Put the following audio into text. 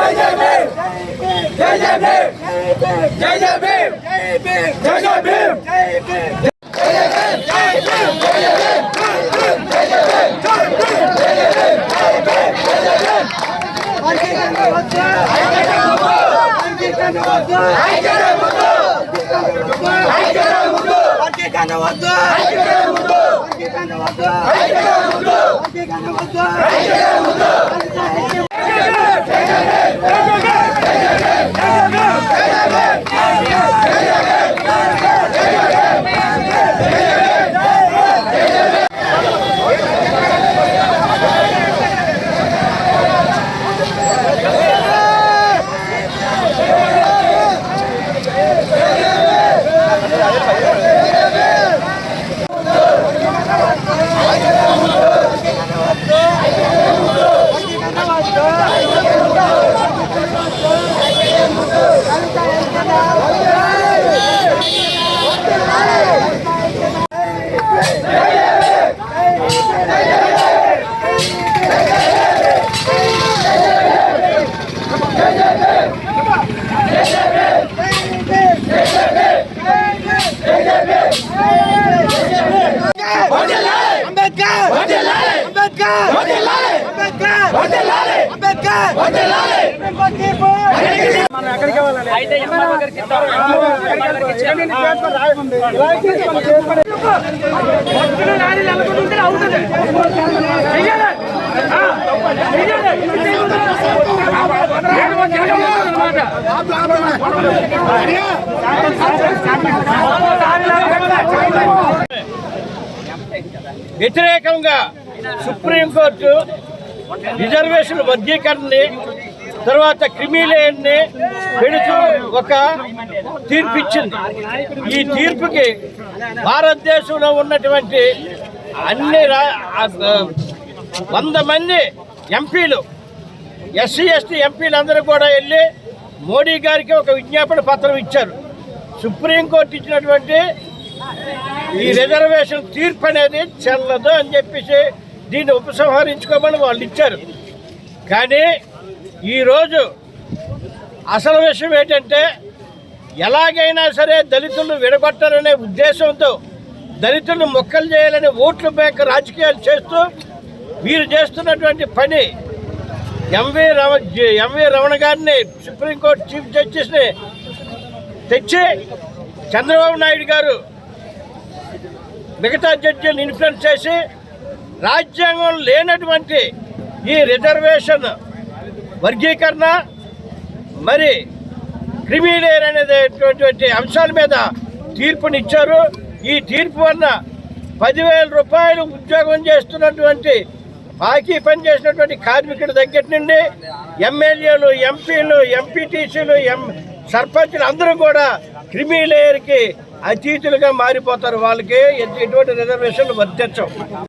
జై జై భీమ్ జై జై భీమ్ జై జై భీమ్ జై జై భీమ్ అంబేద్కర్ అంబేద్కర్! నాని నెలకొంటుంటే అవుతుంది. వ్యతిరేకంగా సుప్రీంకోర్టు రిజర్వేషన్ వర్గీకరణని తర్వాత క్రిమిలేయన్ని పెడుతూ ఒక తీర్పు ఇచ్చింది. ఈ తీర్పుకి భారతదేశంలో ఉన్నటువంటి అన్ని రా- వంద మంది ఎంపీలు ఎస్సీ ఎస్టీ ఎంపీలు అందరూ కూడా వెళ్ళి మోడీ గారికి ఒక విజ్ఞాపన పత్రం ఇచ్చారు. సుప్రీంకోర్టు ఇచ్చినటువంటి ఈ రిజర్వేషన్ తీర్పు అనేది చెల్లదు అని చెప్పేసి దీన్ని ఉపసంహరించుకోమని వాళ్ళు ఇచ్చారు. కానీ ఈరోజు అసలు విషయం ఏంటంటే ఎలాగైనా సరే దళితులను విడగొట్టాలనే ఉద్దేశంతో దళితులను మొక్కలు చేయాలని ఓట్లు బ్యాంక్ రాజకీయాలు చేస్తూ వీరు చేస్తున్నటువంటి పని ఎంవి రమ ఎంవి రమణ గారిని సుప్రీంకోర్టు చీఫ్ జస్టిస్ని తెచ్చి చంద్రబాబు నాయుడు గారు మిగతా జడ్జీలను ఇన్ఫ్లుయెన్స్ చేసి రాజ్యాంగం లేనటువంటి ఈ రిజర్వేషన్ వర్గీకరణ మరి క్రిమిలేర్ అనేటటువంటి అంశాల మీద తీర్పునిచ్చారు. ఈ తీర్పు వలన పదివేల రూపాయలు ఉద్యోగం చేస్తున్నటువంటి బాకీ పని చేసినటువంటి కార్మికుల దగ్గర నుండి ఎమ్మెల్యేలు ఎంపీలు ఎంపీటీసీలు ఎం సర్పంచులు అందరూ కూడా క్రిమిలేయర్కి అతీతులుగా మారిపోతారు. వాళ్ళకి ఎటువంటి రిజర్వేషన్లు వర్తించవు.